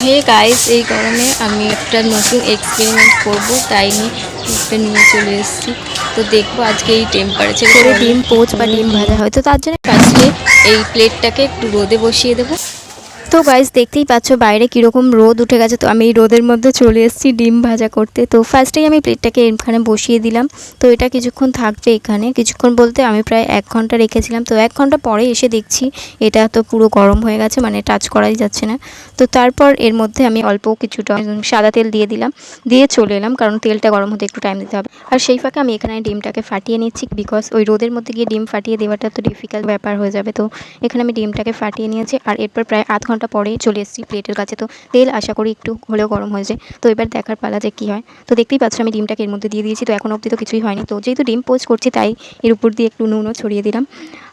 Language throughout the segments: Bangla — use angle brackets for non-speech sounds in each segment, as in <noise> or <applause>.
হে গাইস এই গরমে আমি একটা নতুন এক্সপেরিমেন্ট করব তাই নিয়ে একটা নিয়ে চলে এসেছি। তো দেখব আজকে এই টেম্পারেচার করে ডিম পোচ বা ডিম ভাজা হয়তো তার জন্য ফার্স্টে এই প্লেটটাকে একটু রোদে বসিয়ে দেবো। তো গাইজ দেখতেই পাচ্ছ বাইরে কীরকম রোদ উঠে গেছে। তো আমি এই রোদের মধ্যে চলে এসেছি ডিম ভাজা করতে। তো ফার্স্টেই আমি প্লেটটাকে এখানে বসিয়ে দিলাম। তো এটা কিছুক্ষণ থাকবে এখানে। কিছুক্ষণ বলতে আমি প্রায় এক ঘণ্টা রেখেছিলাম। তো এক ঘণ্টা পরে এসে দেখছি এটা তো পুরো গরম হয়ে গেছে মানে টাচ করাই যাচ্ছে না। তো তারপর এর মধ্যে আমি অল্প কিছুটা সাদা তেল দিয়ে দিলাম। দিয়ে চলে এলাম, কারণ তেলটা গরম হতে একটু টাইম দিতে হবে। আর সেই ফাঁকে আমি এখানে ডিমটাকে ফাটিয়ে নিচ্ছি বিকজ ওই রোদের মধ্যে গিয়ে ডিম ফাটিয়ে দেওয়াটা তো ডিফিকাল্ট ব্যাপার হয়ে যাবে। তো এখানে আমি ডিমটাকে ফাটিয়ে নিয়েছি, আর এরপর প্রায় আধ ঘণ্টা পরে চলে এসেছি প্লেটের কাছে। তো তেল আশা করি একটু হলেও গরম হয়েছে। তো এবার দেখার পালা যে কী হয়। তো দেখতেই পাচ্ছ আমি ডিমটাকে এর মধ্যে দিয়ে দিয়েছি। তো এখন অবধি তো কিছুই হয়নি। তো যেহেতু ডিম পোস্ট করছি, তাই এর উপর দিয়ে একটু নুনও ছড়িয়ে দিলাম।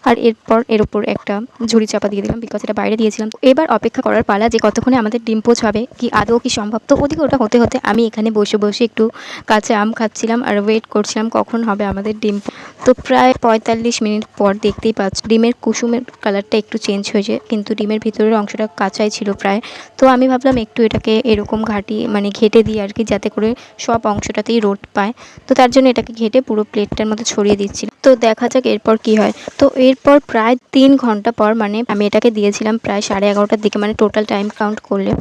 আর এরপর এর উপর একটা ঝুড়ি চাপা দিয়ে দিলাম বিকজ এটা বাইরে দিয়েছিলাম। এবার অপেক্ষা করার পালা যে কতক্ষণে আমাদের ডিম পোচ হবে কি আদৌ কি সম্ভব? তো ওদিকে ওটা হতে হতে আমি এখানে বসে বসে একটু কাঁচা আম খাচ্ছিলাম আর ওয়েট করছিলাম কখন হবে আমাদের ডিম। তো প্রায় পঁয়তাল্লিশ মিনিট পর দেখতেই পাচ্ছ, ডিমের কুসুমের কালারটা একটু চেঞ্জ হয়েছে, কিন্তু ডিমের ভিতরের অংশটা কাঁচাই ছিল প্রায়। তো আমি ভাবলাম একটু এটাকে এরকম ঘাটি মানে ঘেটে দিই আর কি, যাতে করে সব অংশটাতেই রোদ পায়। তো তার জন্য এটাকে ঘেটে পুরো প্লেটটার মধ্যে ছড়িয়ে দিচ্ছি। তো দেখা যাক এরপর কি হয়। তো এরপর প্রায় তিন ঘণ্টা পর মানে আমি এটাকে দিয়েছিলাম প্রায় সাড়ে এগারোটার দিকে মানে টোটাল টাইম কাউন্ট করলে।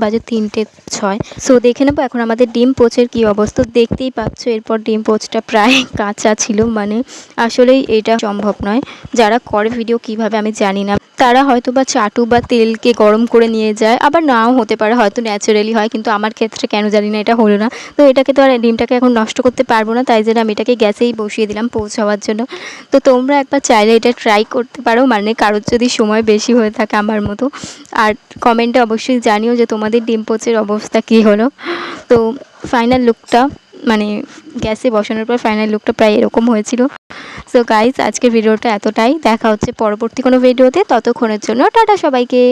বাজে তিনটে ছয়। সো দেখে নেব এখন আমাদের ডিম পোচের কি অবস্থা। দেখতেই পাচ্ছ, এরপর ডিম পোচটা প্রায় <laughs> কাঁচা ছিল। মানে আসলেই এটা সম্ভব নয়। যারা করে ভিডিও, কীভাবে আমি জানি না। তারা হয়তো বা চাটু বা তেলকে গরম করে নিয়ে যায়, আবার নাও হতে পারে, হয়তো ন্যাচারালি হয়, কিন্তু আমার ক্ষেত্রে কেন জানি না, এটা হলো না। তো এটাকে তো আর ডিমটাকে এখন নষ্ট করতে পারব না, তাই জন্য আমি এটাকে গ্যাসেই বসিয়ে দিলাম পৌঁছাবার জন্য। তো তোমরা একবার চাইলে এটা ট্রাই করতে পারো মানে কারোর যদি সময় বেশি হয়ে থাকে আমার মতো। আর কমেন্টে অবশ্যই জানিও যে তোমাদের ডিম পোচের অবস্থা কী হলো। তো ফাইনাল লুকটা মানে গ্যাসে বসানোর পর ফাইনাল লুকটা প্রায় এরকম হয়েছিল। সো গাইজ আজকের ভিডিওটা এতটাই। দেখা হচ্ছে পরবর্তী কোনো ভিডিওতে ততক্ষণের জন্য টাটা সবাইকে।